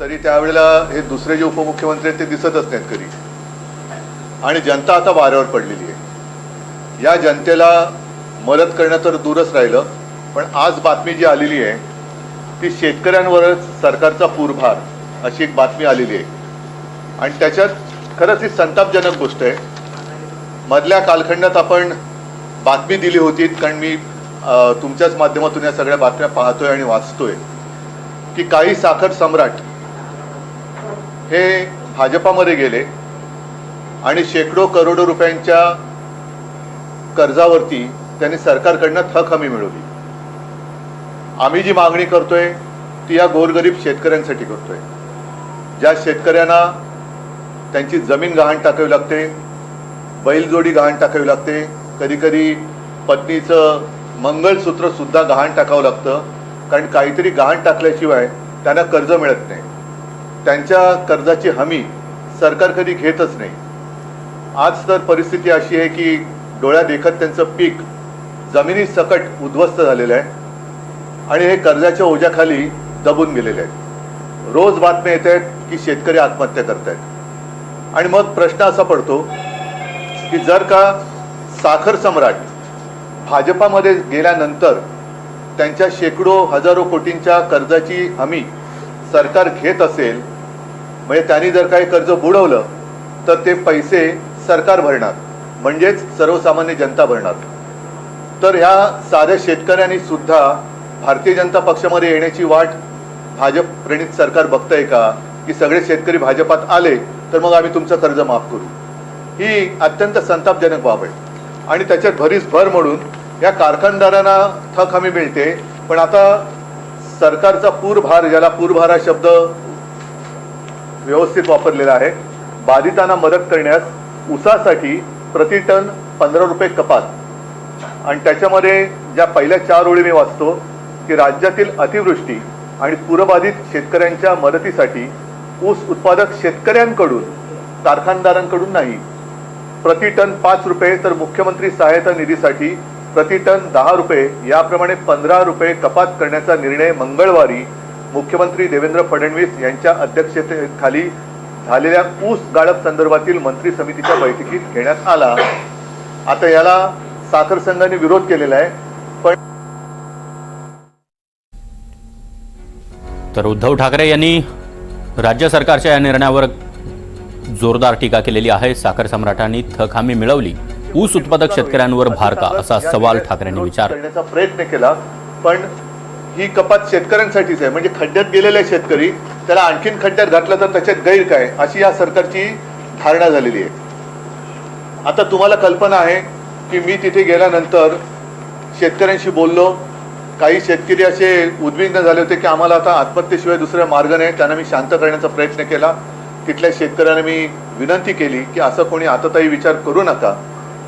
तरी त्यावेळेला हे दुसरे जे उपमुख्यमंत्री आहेत ते दिसतच नाहीत कधी. आणि जनता आता वाऱ्यावर पडलेली आहे. या जनतेला मदत करणं तर दूरच राहिलं पण आज बातमी जी आलेली आहे ती शेतकऱ्यांवरच सरकारचा पूरभार अशी एक बातमी आलेली आहे. आणि त्याच्यात खरंच ही संतापजनक गोष्ट आहे. मधल्या कालखंडात आपण बातमी दिली होती कारण मी तुमच्याच माध्यमातून या सगळ्या बातम्या पाहतोय आणि वाचतोय की काही साखर सम्राट हे भाजपामध्ये गेले आणि शेकडो करोडो रुपयांच्या कर्जावरती त्यांनी सरकारकडनं थक हमी मिळवली. आम्ही जी मागणी करतोय ती या गोरगरीब शेतकऱ्यांसाठी करतोय. ज्या शेतकऱ्यांना त्यांची जमीन गहाण टाकावी लागते बैलजोडी गहाण टाकावी लागते कधी कधी पत्नीचं मंगळसूत्र सुद्धा गहाण टाकावं लागतं कारण काहीतरी गहाण टाकल्याशिवाय त्यांना कर्ज मिळत नाही. त्यांच्या कर्जाची हमी सरकार कधी घेतच नाही. आज तर परिस्थिती अशी आहे की डोळ्या देखत त्यांचं पीक जमिनी सकट उद्ध्वस्त झालेलं आहे आणि हे कर्जाच्या ओझ्याखाली दबून गेलेले आहेत. रोज बातम्या येत आहेत की शेतकरी आत्महत्या करत आहेत आणि मग प्रश्न असा पडतो की जर का साखर सम्राट भाजपामध्ये गेल्यानंतर त्यांच्या शेकडो हजारो कोटींच्या कर्जाची हमी सरकार घेत असेल म्हणजे त्यांनी जर काही कर्ज बुडवलं तर ते पैसे सरकार भरणार. म्हणजेच सर्वसामान्य जनता भरणार. तर ह्या साध्या शेतकऱ्यांनी सुद्धा भारतीय जनता पक्षामध्ये येण्याची वाट भाजप प्रणित सरकार बघतंय का? की सगळे शेतकरी भाजपात आले तर मग आम्ही तुमचं कर्ज माफ करू. ही अत्यंत संतापजनक बाब आहे. आणि त्याच्यात भरीस भर म्हणून या कारखानदारांना थक हमी मिळते. पण आता सरकारचा पूरभार ज्याला पूरभार हा शब्द व्यवस्थित वापरलेला आहे. बाधितांना मदत करण्यास ऊसासाठी प्रति टन पंधरा रुपये कपात. आणि त्याच्यामध्ये ज्या पहिल्या चार ओळी मी वाचतो की राज्यातील अतिवृष्टी आणि पूरबाधित शेतकऱ्यांच्या मदतीसाठी ऊस उत्पादक शेतकऱ्यांकडून कारखानदारांकडून नाही. प्रति टन पाच रुपये तर मुख्यमंत्री सहायता निधीसाठी प्रति टन दहा रुपये याप्रमाणे पंधरा रुपये कपात करण्याचा निर्णय मंगळवारी मुख्यमंत्री देवेंद्र फडणवीस यांच्या अध्यक्षतेखाली झालेल्या ऊस गाळप संदर्भातील मंत्री समितीच्या बैठकीत घेण्यात आला. आता याला साखर संघाने विरोध केलेला आहे. पण तर उद्धव ठाकरे यांनी राज्य सरकारच्या या निर्णयावर जोरदार टीका केलेली आहे. साखर सम्राटांनी थक हमी मिळवली. ऊस उत्पादक शेतकऱ्यांवर भार का असा सवाल ठाकरेंनी विचारला. करण्याचा प्रयत्न केला. पण ही कपात शेतकऱ्यांसाठीच आहे. म्हणजे खड्ड्यात गेलेले शेतकरी त्याला आणखीन खड्ड्यात घातलं तर त्याच्यात गैर काय? अशी या सरकारची धारणा झालेली आहे. आता तुम्हाला कल्पना आहे की मी तिथे गेल्यानंतर शेतकऱ्यांशी बोललो. काही शेतकरी असे उद्विग्न झाले होते की आम्हाला आता आत्महत्येशिवाय दुसऱ्या मार्ग नाही. त्यांना मी शांत करण्याचा प्रयत्न केला. तिथल्या शेतकऱ्यांना मी विनंती केली की असं कोणी आताताही विचार करू नका.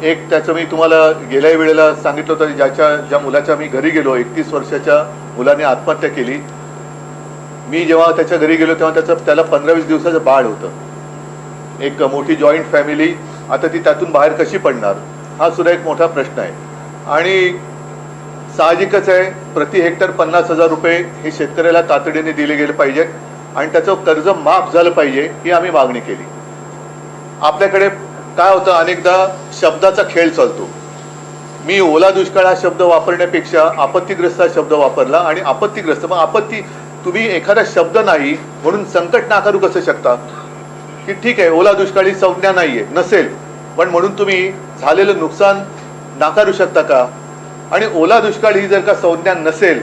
एक त्याचं मी तुम्हाला गेल्या वेळेला सांगितलं होतं ज्याच्या ज्या मुलाच्या मी घरी गेलो एकतीस वर्षाच्या मुलाने आत्महत्या केली. मी जेव्हा त्याच्या घरी गेलो तेव्हा त्याचं त्याला पंधरा वीस दिवसाचं बाळ होतं. एक मोठी जॉईंट फॅमिली आता ती त्यातून बाहेर कशी पडणार? हा सुद्धा एक मोठा प्रश्न आहे. आणि साहजिकच आहे प्रति हेक्टर पन्नास हजार रुपये हे शेतकऱ्याला तातडीने दिले गेले पाहिजेत आणि त्याचं कर्ज माफ झालं पाहिजे ही आम्ही मागणी केली. आपल्याकडे काय होतं अनेकदा शब्दाचा खेळ चालतो. मी ओला दुष्काळ हा शब्द वापरण्यापेक्षा आपत्तीग्रस्त हा शब्द वापरला आणि आपत्तीग्रस्त मग आपत्ती तुम्ही एखादा शब्द नाही म्हणून संकट नाकारू कसं शकता? की ठीक आहे ओला दुष्काळ ही संज्ञा नाहीये नसेल पण म्हणून तुम्ही झालेलं नुकसान नाकारू शकता का? आणि ओला दुष्काळ ही जर का संज्ञा नसेल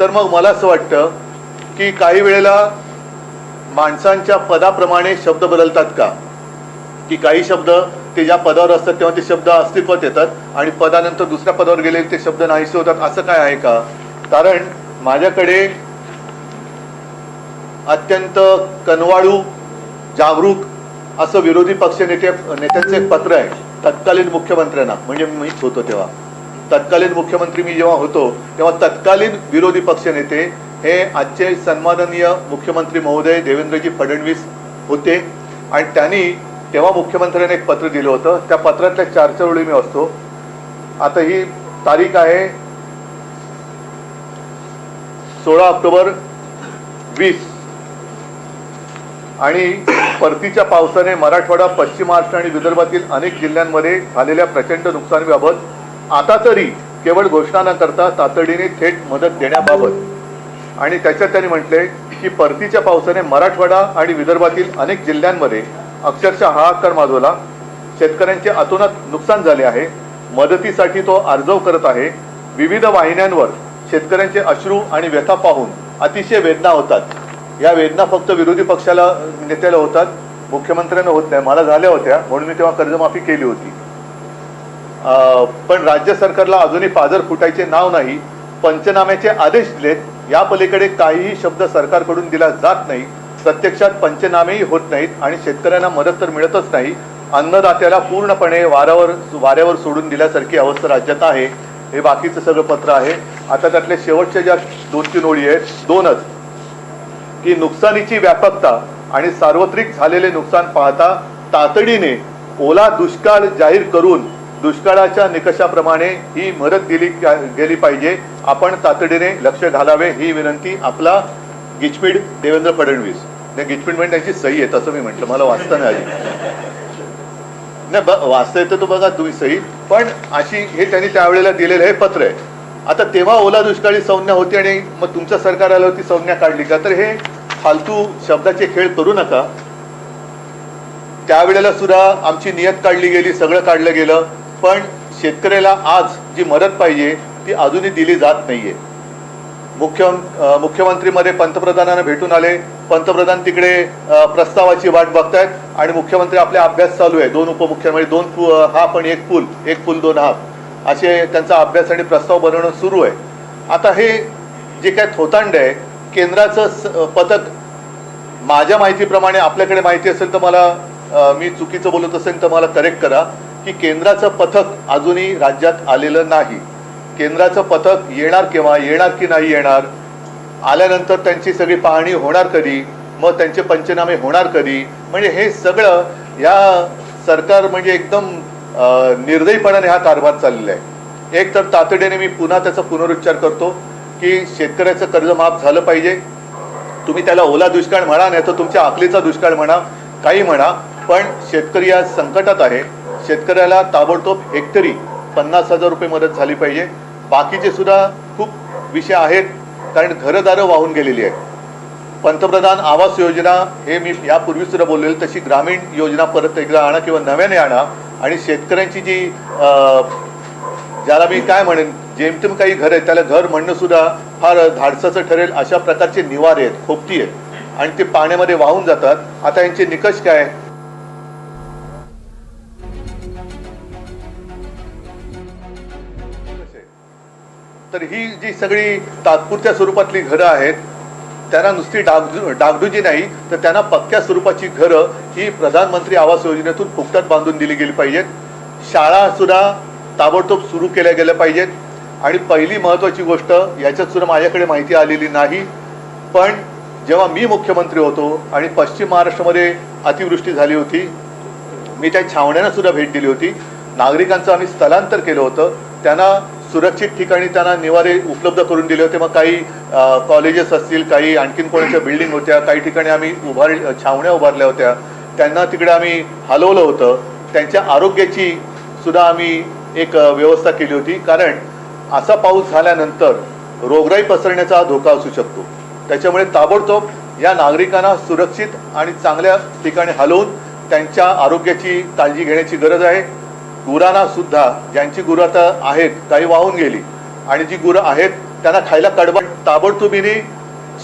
तर मग मला असं वाटतं की काही वेळेला माणसांच्या पदाप्रमाणे शब्द बदलतात का? की काही शब्द ते ज्या पदावर असतात तेव्हा ते शब्द अस्तित्वात येतात आणि पदानंतर दुसऱ्या पदावर गेले ते शब्द नाहीसे होतात. असं काय आहे का? कारण माझ्याकडे अत्यंत कनवाळू जागरूक असं विरोधी पक्ष नेते नेत्यांचं एक पत्र आहे तत्कालीन मुख्यमंत्र्यांना. म्हणजे मीच होतो तेव्हा. तत्कालीन मुख्यमंत्री मी जेव्हा होतो तेव्हा तत्कालीन विरोधी पक्ष नेते हे आजचे सन्माननीय मुख्यमंत्री महोदय देवेंद्रजी फडणवीस होते. आणि त्यांनी तेव्हा मुख्यमंत्र्यांनी एक पत्र दिलं होतं. त्या पत्रातल्या चार चार मी असतो आता ही तारीख आहे सोळा ऑक्टोबर वीस. आणि परतीच्या पावसाने मराठवाडा पश्चिम महाराष्ट्र आणि विदर्भातील अनेक जिल्ह्यांमध्ये झालेल्या प्रचंड नुकसानीबाबत आता तरी केवळ घोषणा न करता तातडीने थेट मदत देण्याबाबत. आणि त्याच्यात त्यांनी म्हटले की परतीच्या पावसाने मराठवाडा आणि विदर्भातील अनेक जिल्ह्यांमध्ये अक्षरशः हाहाकार माजवला. शेतकऱ्यांचे अतोनात नुकसान झाले आहे. मदतीसाठी तो अर्जव करत आहे. विविध वाहिन्यांवर शेतकऱ्यांचे अश्रू आणि व्यथा पाहून अतिशय वेदना होतात. या वेदना फक्त विरोधी पक्षाला नेत्याला होतात. मुख्यमंत्र्यांना होत नाही. मला झाल्या होत्या. म्हणून मी तेव्हा कर्जमाफी केली होती. पण राज्य सरकारला अजूनही पाजर फुटायचे नाव नाही. पंचनाम्याचे आदेश दिलेत. या पलीकडे काहीही शब्द सरकारकडून दिला जात नाही. प्रत्यक्षात पंचनामेही होत नाहीत आणि शेतकऱ्यांना मदत तर मिळतच नाही. अन्नदात्याला पूर्णपणे वाऱ्यावर वाऱ्यावर सोडून दिल्यासारखी अवस्था राज्यात आहे. हे बाकीचं सगळं पत्र आहे. आता त्यातल्या शेवटच्या ज्या दोन तीन ओळी आहेत दोनच. की नुकसानीची व्यापकता आणि सार्वत्रिक झालेले नुकसान पाहता तातडीने ओला दुष्काळ जाहीर करून दुष्काळाच्या निकषाप्रमाणे ही मदत दिली गेली पाहिजे. आपण तातडीने लक्ष घालावे ही विनंती आपला गिचपीड देवेंद्र फडणवीस. नाही गिचपीड म्हणजे त्यांची सही आहे तसं मी म्हटलं. मला वाचता नाही आली. नाही ब वाचता येतं तो बघा तुम्ही सही. पण अशी हे त्यांनी त्यावेळेला दिलेलं हे पत्र आहे. आता तेव्हा ओला दुष्काळी संज्ञा होती आणि मग तुमचं सरकार आलं होती संज्ञा काढली का? तर हे फालतू शब्दाचे खेळ करू नका. त्यावेळेला सुद्धा आमची नियत काढली गेली सगळं काढलं गेलं. पण शेतकऱ्याला आज जी मदत पाहिजे ती अजूनही दिली जात नाहीये. मुख्य मुख्यमंत्रीमध्ये पंतप्रधानांना भेटून आले. पंतप्रधान तिकडे प्रस्तावाची वाट बघतायत आणि मुख्यमंत्री आपले अभ्यास चालू आहे. दोन उपमुख्यमंत्री म्हणजे दोन पु- हाफ आणि एक पूल एक पूल दोन हाफ असे त्यांचा अभ्यास आणि प्रस्ताव बनवणं सुरू आहे. आता हे जे काय थोतांड आहे केंद्राचं स- पथक माझ्या माहितीप्रमाणे आपल्याकडे माहिती असेल तर मला मी चुकीचं बोलत असेल तर मला करेक्ट करा की केंद्राचं पथक अजूनही राज्यात आलेलं नाही. केंद्राचं पथक येणार केव्हा येणार की नाही येणार? आल्यानंतर त्यांची सगळी पाहणी होणार कधी? मग त्यांचे पंचनामे होणार कधी? म्हणजे हे सगळं या सरकार म्हणजे एकदम निर्दयीपणाने हा कारभार चाललेला आहे. एक तर तातडीने मी पुन्हा त्याचा पुनरुच्चार करतो की शेतकऱ्याचं कर्ज माफ झालं पाहिजे. तुम्ही त्याला ओला दुष्काळ म्हणा नाही तर तुमच्या आखलीचा दुष्काळ म्हणा काही म्हणा पण शेतकरी आज संकटात आहे. शेतकऱ्याला ताबडतोब हेक्टरी पन्नास हजार रुपये मदत झाली पाहिजे. बाकीचे सुद्धा खूप विषय आहेत कारण घरदारं वाहून गेलेली आहेत. पंतप्रधान आवास योजना हे मी यापूर्वी सुद्धा बोललेलं तशी ग्रामीण योजना परत एकदा आणा किंवा नव्याने आणा. आणि शेतकऱ्यांची जी ज्याला मी काय म्हणेन जेमतेम काही घर आहेत त्याला घर म्हणणं सुद्धा फार धाडसाचं ठरेल अशा प्रकारचे निवारे आहेत खोपटी आहेत. आणि ते पाण्यामध्ये वाहून जातात. आता यांचे निकष काय तर ही जी सगळी तात्पुरत्या स्वरूपातली घरं आहेत त्यांना नुसती डागडु डागडुजी नाही तर त्यांना पक्क्या स्वरूपाची घरं ही प्रधानमंत्री आवास योजनेतून फुकटात बांधून दिली गेली पाहिजेत. शाळासुद्धा ताबडतोब सुरू केल्या गेल्या पाहिजेत. आणि पहिली महत्त्वाची गोष्ट याच्यातसुद्धा माझ्याकडे माहिती आलेली नाही. पण जेव्हा मी मुख्यमंत्री होतो आणि पश्चिम महाराष्ट्रामध्ये अतिवृष्टी झाली होती मी त्या छावण्यांना सुद्धा भेट दिली होती. नागरिकांचं आम्ही स्थलांतर केलं होतं. त्यांना सुरक्षित ठिकाणी त्यांना निवारे उपलब्ध करून दिले होते. मग काही कॉलेजेस असतील काही आणखीन कोणाच्या बिल्डिंग होत्या काही ठिकाणी आम्ही उभार छावण्या उभारल्या होत्या. त्यांना तिकडे आम्ही हलवलं होतं. त्यांच्या आरोग्याची सुद्धा आम्ही एक व्यवस्था केली होती. कारण असा पाऊस झाल्यानंतर रोगराई पसरण्याचा धोका असू शकतो. त्याच्यामुळे ताबडतोब या नागरिकांना सुरक्षित आणि चांगल्या ठिकाणी हलवून त्यांच्या आरोग्याची काळजी घेण्याची गरज आहे. गुरांना सुद्धा ज्यांची गुरं आता आहेत काही वाहून गेली. आणि जी गुरं आहेत त्यांना खायला कडबा ताबडतोबीने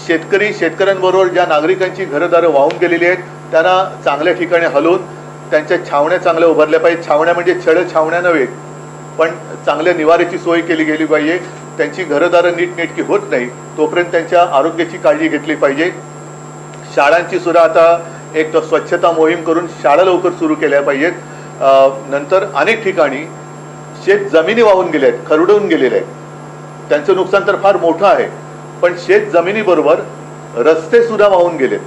शेतकरी शेतकऱ्यांबरोबर ज्या नागरिकांची घरदारं वाहून गेलेली आहेत त्यांना चांगल्या ठिकाणी हलवून त्यांच्या छावण्या चांगल्या उभारल्या पाहिजे छावण्या म्हणजे छळ छावण्या नव्हे पण चांगल्या निवाऱ्याची सोय केली गेली पाहिजे. त्यांची घरदारं नीटनेटकी होत नाही तोपर्यंत त्यांच्या आरोग्याची काळजी घेतली पाहिजे. शाळांची सुद्धा आता एक स्वच्छता मोहीम करून शाळा लवकर सुरू केल्या पाहिजेत. नंतर अनेक ठिकाणी शेत जमिनी वाहून गेले आहेत खरडून गेलेले आहेत. त्यांचं नुकसान तर फार मोठं आहे पण शेत जमिनीबरोबर रस्ते सुद्धा वाहून गेलेत.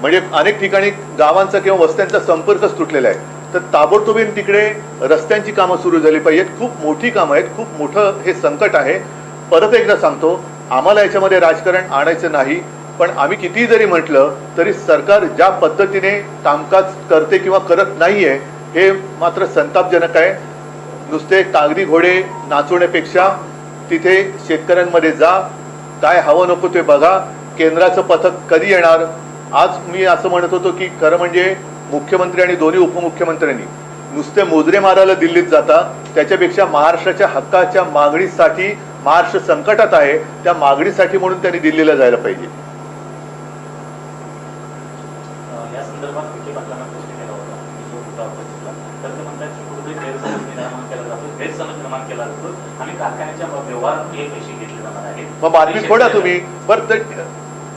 म्हणजे अनेक ठिकाणी गावांचा किंवा वस्त्यांचा संपर्कच तुटलेला आहे. तर ताबडतोबीन तिकडे रस्त्यांची कामं सुरू झाली पाहिजेत. खूप मोठी कामं आहेत खूप मोठं हे संकट आहे. परत एकदा सांगतो आम्हाला याच्यामध्ये राजकारण आणायचं नाही पण आम्ही कितीही जरी म्हटलं तरी सरकार ज्या पद्धतीने कामकाज करते किंवा करत नाहीये हे मात्र संतापजनक आहे. नुसते कागदी घोडे नाचवण्यापेक्षा तिथे शेतकऱ्यांमध्ये जा. काय हवं नको ते बघा. केंद्राचं पथक कधी येणार? आज मी असं म्हणत होतो की खरं म्हणजे मुख्यमंत्री आणि दोन्ही उपमुख्यमंत्र्यांनी नुसते मोजरे मारायला दिल्लीत जाता. त्याच्यापेक्षा महाराष्ट्राच्या हक्काच्या मागणीसाठी महाराष्ट्र संकटात आहे त्या मागणीसाठी म्हणून त्यांनी दिल्लीला जायला पाहिजे या संदर्भात विखे पाटलांना प्रश्न केला होता की जो मुद्दा उपस्थितला तर ते म्हणतात की कुठेतरी गैरसमज निर्माण केला जातो गैरसमज निर्माण केला जातो आणि कारखान्याच्या व्यवहारातून हे पैसे घेतले जाणार आहेत मग बातमी फोडा तुम्ही. बरं तर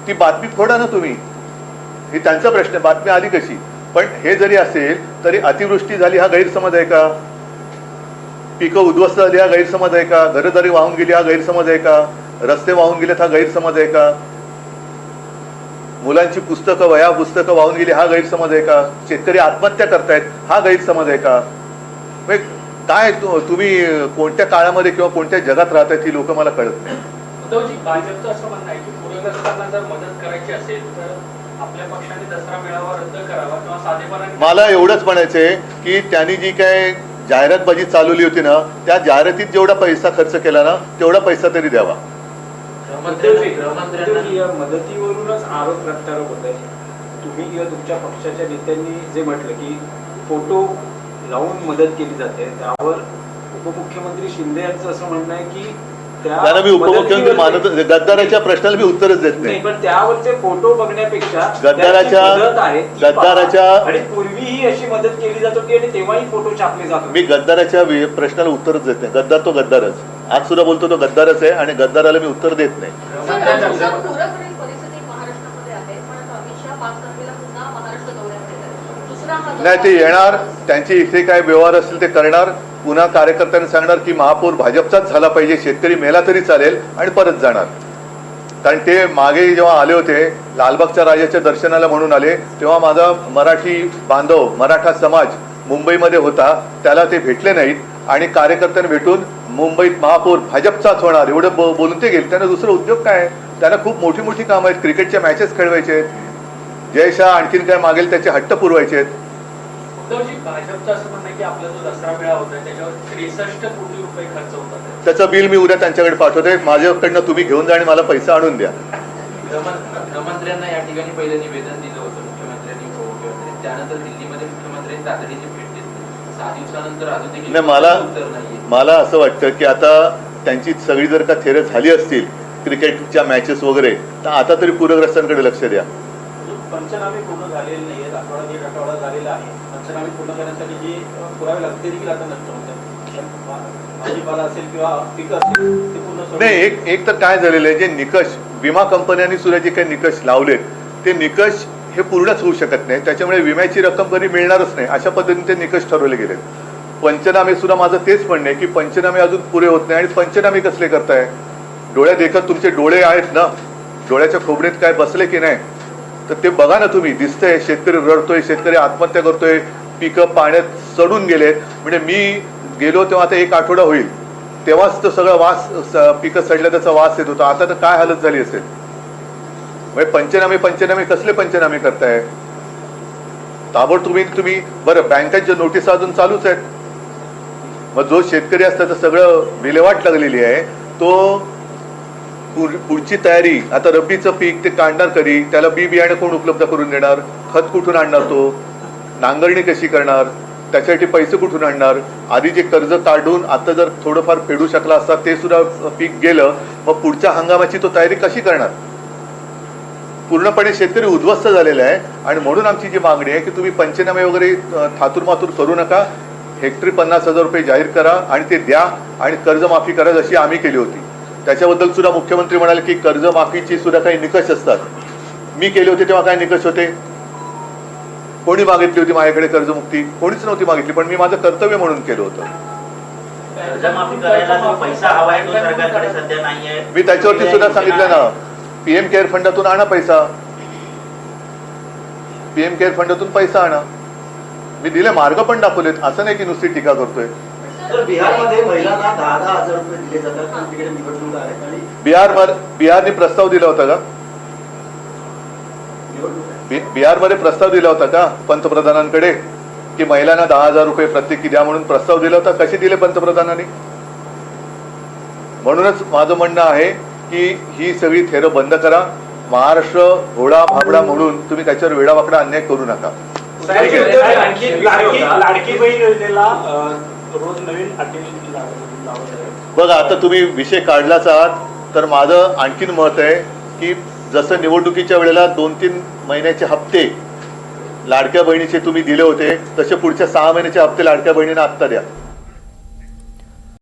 ती बातमी फोडा ना तुम्ही. ही त्यांचा प्रश्न बातमी आली कशी? पण हे जरी असेल तरी अतिवृष्टी झाली हा गैरसमज आहे का? पिकं उद्ध्वस्त झाली हा गैरसमज आहे का? घरदारी वाहून गेली हा गैरसमज आहे का? रस्ते वाहून गेलेत हा गैरसमज आहे का? मुलांची पुस्तकं वया पुस्तकं वाहून गेली हा गैरसमज आहे का? शेतकरी आत्महत्या करतायत हा गैरसमज आहे का? काय तु- तुम्ही कोणत्या काळामध्ये किंवा कोणत्या जगात राहतायत ही लोक मला कळत नाही. उद्धवजी भाजपचं असं म्हणणं आहे की पूरग्रस्तांना जर मदत करायची असेल तर आपल्या पक्षाने दसरा मेळावा रद्द करावा किंवा साधेपणाने मला एवढंच म्हणायचंय की त्यांनी जी काय जाहिरातबाजी चालवली होती ना त्या जाहिरातीत जेवढा पैसा खर्च केला ना तेवढा पैसा तरी द्यावा. मदतीवरूनच आरोप प्रत्यारोप होत आहे तुम्ही किंवा तुमच्या पक्षाच्या नेत्यांनी जे म्हटलं की फोटो लावून मदत केली जाते. त्यावर उपमुख्यमंत्री शिंदे यांचं असं म्हणणं आहे की त्या त्याला मी उपमुख्यमंत्री मानत गद्दाराच्या प्रश्नाला मी उत्तरच देत नाही. पण त्यावरचे फोटो बघण्यापेक्षा गद्दाराच्या-. गद्दाराच्या- आणि पूर्वीही अशी मदत केली जात होती आणि तेव्हाही फोटो छापले जात मी गद्दाराच्या प्रश्नाला उत्तरच देत नाही. गद्दार तो गद्दारच. आज सुद्धा बोलतो तो गद्दारच आहे आणि गद्दाराला मी उत्तर देत नाही पूरग्रस्त परिस्थिती महाराष्ट्रामध्ये आहे पण आता अमित शहा पाच तारखेला पुन्हा महाराष्ट्र दौऱ्यावर येत आहेत. दुसरा हा दौरा- नाही ते येणार. त्यांचे इथे काय व्यवहार असतील ते करणार. पुन्हा कार्यकर्त्यांनी सांगणार की महापौर भाजपचाच झाला पाहिजे. शेतकरी मेला तरी चालेल आणि परत जाणार. कारण ते मागे जेव्हा आले होते लालबागच्या राजाच्या दर्शनाला म्हणून आले तेव्हा माझा मराठी बांधव मराठा समाज मुंबईमध्ये होता. त्याला ते भेटले नाहीत. आणि कार्यकर्त्यांनी भेटून मुंबईत महापौर भाजपचाच होणार. एवढं बो- बोलून ते गेले. त्यांना दुसरं उद्योग काय? त्याला त्यांना खूप मोठी मोठी कामं आहेत. क्रिकेटच्या मॅचेस खेळवायचे आहेत. जय शाह आणखीन काय मागेल त्याचे हट्ट पुरवायचे आहेत. उद्धवजी भाजपचं असं म्हणणं आहे की आपला जो दसरा मेळावा होता त्याच्यावर त्रेसष्ट कोटी रुपये खर्च होतात त्याचं बिल मी उद्या त्यांच्याकडे पाठवते. माझ्याकडनं तुम्ही घेऊन जा आणि मला पैसा आणून द्या. गृहमंत्र्यांना या ठिकाणी पहिलं निवेदन दिलं होतं मुख्यमंत्र्यांनी उपमुख्यमंत्री त्यानंतर दिल्लीमध्ये मुख्यमंत्र्यांनी तातडीची भेट घेतली सहा दिवसानंतर अजून देखील नाही मला मला असं वाटतं की आता त्यांची सगळी जर का थेर झाली असतील क्रिकेटच्या मॅचेस वगैरे तर आता तरी पूरग्रस्तांकडे लक्ष द्या. पंचनामे पूर्ण झालेले नाही आहेत आठवडा दीड आठवडा झालेला आहे. पंचनामे पूर्ण करण्यासाठी जे पुरावे लागते देखील आता नष्ट होतात. भाजीपाला असेल किंवा पिकं असेल ते पूर्ण नाही एक एक तर काय झालेलं आहे जे निकष विमा कंपन्यांनी सुद्धा जे काही निकष लावलेत ते निकष हे पूर्णच होऊ शकत नाही. त्याच्यामुळे विम्याची रक्कम कधी मिळणारच नाही अशा पद्धतीने ते निकष ठरवले गेलेत. पंचनामे सुद्धा माझं तेच म्हणणं आहे की पंचनामे अजून पुरे होत नाही आणि पंचनामे कसले करताय? डोळ्या देखत तुमचे डोळे आहेत ना? डोळ्याच्या खोबणीत काय बसले की नाही? तर ते बघा ना तुम्ही दिसतंय शेतकरी रडतोय शेतकरी आत्महत्या करतोय पिकं पाण्यात सडून गेलेत. म्हणजे मी गेलो तेव्हा आता एक आठवडा होईल. तेव्हाच तो सगळं वास पिकं सडल्या त्याचा वास येत होता. आता तर काय हालत झाली असेल? म्हणजे पंचनामे पंचनामे कसले पंचनामे करताय? ताबड तुम्ही तुम्ही बरं बँकांच्या नोटीस अजून चालूच आहेत. मग जो शेतकरी असतात तर सगळं विल्हेवाट लागलेली आहे तो पुढची तयारी. आता रब्बीचं पीक ते काढणार कधी? त्याला बी बियाणं कोण उपलब्ध करून देणार? खत कुठून आणणार तो? नांगरणी कशी करणार? त्याच्यासाठी पैसे कुठून आणणार? आधी जे कर्ज काढून आता जर थोडंफार फेडू शकला असता ते सुद्धा पीक गेलं मग पुढच्या हंगामाची तो तयारी कशी करणार? पूर्णपणे शेतकरी उद्ध्वस्त झालेला आहे आणि म्हणून आमची जी मागणी आहे की तुम्ही पंचनामे वगैरे अ, थातूरमातूर करू नका. हेक्टरी पन्नास हजार रुपये जाहीर करा आणि ते द्या आणि कर्जमाफी करा जशी आम्ही केली होती. त्याच्याबद्दल सुद्धा मुख्यमंत्री म्हणाले की कर्जमाफीची सुद्धा काही निकष असतात. मी केले होते तेव्हा काय निकष होते? कोणी मागितली होती माझ्याकडे कर्जमुक्ती? कोणीच नव्हती मागितली पण मी माझं कर्तव्य म्हणून केलं होतं. मी त्याच्यावरती सुद्धा सांगितलं ना. पीएम केअर फंडातून आणा पैसा. पीएम केअर फंडातून पैसा आणा. मी दिले मार्ग पण दाखवलेत. असं नाही की नुसती टीका करतोय. तर बिहारमध्ये महिलांना दहा दहा हजार रुपये दिले जातात. पण तिकडे निवडणूक आहेत आणि बिहार बिहारने प्रस्ताव दिला होता का? बिहारमध्ये प्रस्ताव दिला होता का पंतप्रधानांकडे? की महिलांना दहा हजार रुपये प्रत्येकी द्या म्हणून प्रस्ताव दिला होता. कसे दिले पंतप्रधानांनी? म्हणूनच माझं म्हणणं आहे की ही सगळी थेरं बंद करा. महाराष्ट्र घोडा भाबडा म्हणून तुम्ही त्याच्यावर वेडावाकडा अन्याय करू नका. रोज नवीन अटी लावत आहे. बघा आता तुम्ही विषय काढलाच आहात तर माझं आणखीन मत आहे की जसं निवडणुकीच्या वेळेला दोन तीन महिन्याचे हप्ते लाडक्या बहिणीचे तुम्ही दिले होते तसे पुढच्या सहा महिन्याचे हप्ते लाडक्या बहिणींना आत्ता द्या.